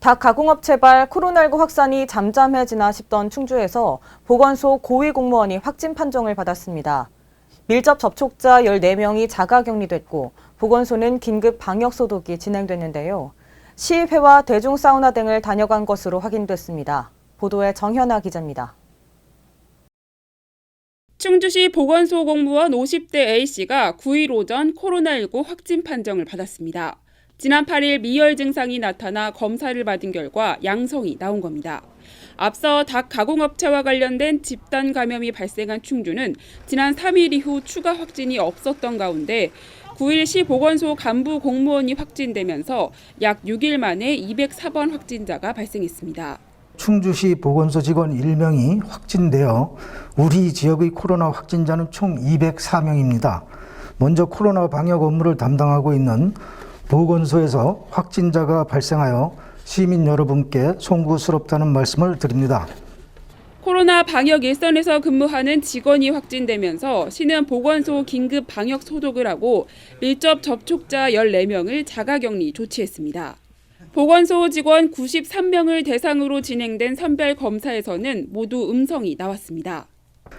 닭 가공업체발 코로나19 확산이 잠잠해지나 싶던 충주에서 보건소 고위 공무원이 확진 판정을 받았습니다. 밀접 접촉자 14명이 자가 격리됐고 보건소는 긴급 방역 소독이 진행됐는데요. 시의회와 대중 사우나 등을 다녀간 것으로 확인됐습니다. 보도에 정현아 기자입니다. 충주시 보건소 공무원 50대 A씨가 9일 오전 코로나19 확진 판정을 받았습니다. 지난 8일 미열 증상이 나타나 검사를 받은 결과 양성이 나온 겁니다. 앞서 닭 가공업체와 관련된 집단 감염이 발생한 충주는 지난 3일 이후 추가 확진이 없었던 가운데 9일 시 보건소 간부 공무원이 확진되면서 약 6일 만에 204번 확진자가 발생했습니다. 충주시 보건소 직원 1명이 확진되어 우리 지역의 코로나 확진자는 총 204명입니다. 먼저 코로나 방역 업무를 담당하고 있는 보건소에서 확진자가 발생하여 시민 여러분께 송구스럽다는 말씀을 드립니다. 코로나 방역 일선에서 근무하는 직원이 확진되면서 시는 보건소 긴급 방역 소독을 하고 밀접 접촉자 14명을 자가격리 조치했습니다. 보건소 직원 93명을 대상으로 진행된 선별 검사에서는 모두 음성이 나왔습니다.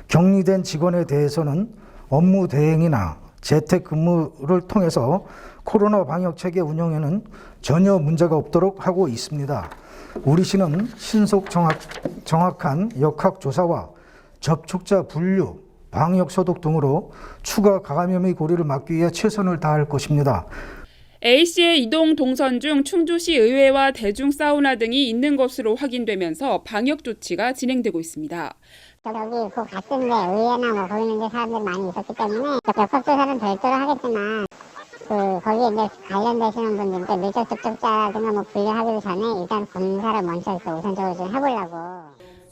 격리된 직원에 대해서는 업무 대행이나 재택 근무를 통해서 코로나 방역 체계 운영에는 전혀 문제가 없도록 하고 있습니다. 우리 시는 신속 정확, 정확한 역학 조사와 접촉자 분류, 방역 소독 등으로 추가 감염의 고리를 막기 위해 최선을 다할 것입니다. A씨의 이동 동선 중 충주시 의회와 대중 사우나 등이 있는 것으로 확인되면서 방역 조치가 진행되고 있습니다. 저 여기 그 같은데 의회나 뭐 거기 있는 데 사람들이 많이 있었기 때문에 역학조사는 별도로 하겠지만 그 거기에 이제 관련되시는 분들께 밀접 접촉자라든가 뭐 분류하기 전에 일단 검사를 먼저 이렇게 우선적으로 좀 해보려고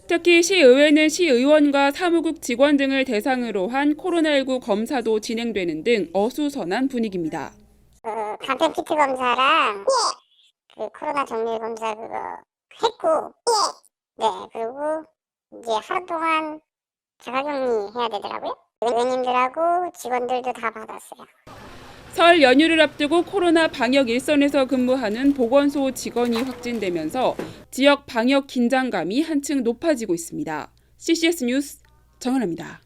특히 시의회는 시의원과 사무국 직원 등을 대상으로 한 코로나19 검사도 진행되는 등 어수선한 분위기입니다. 그 간편 키트 검사랑 그 코로나 정밀 검사 그거 했고 네 그리고 이제 하루 동안 자가격리 해야 되더라고요 의원님들하고 직원들도 다 받았어요 설 연휴를 앞두고 코로나 방역 일선에서 근무하는 보건소 직원이 확진되면서 지역 방역 긴장감이 한층 높아지고 있습니다. CCS 뉴스 정은아입니다.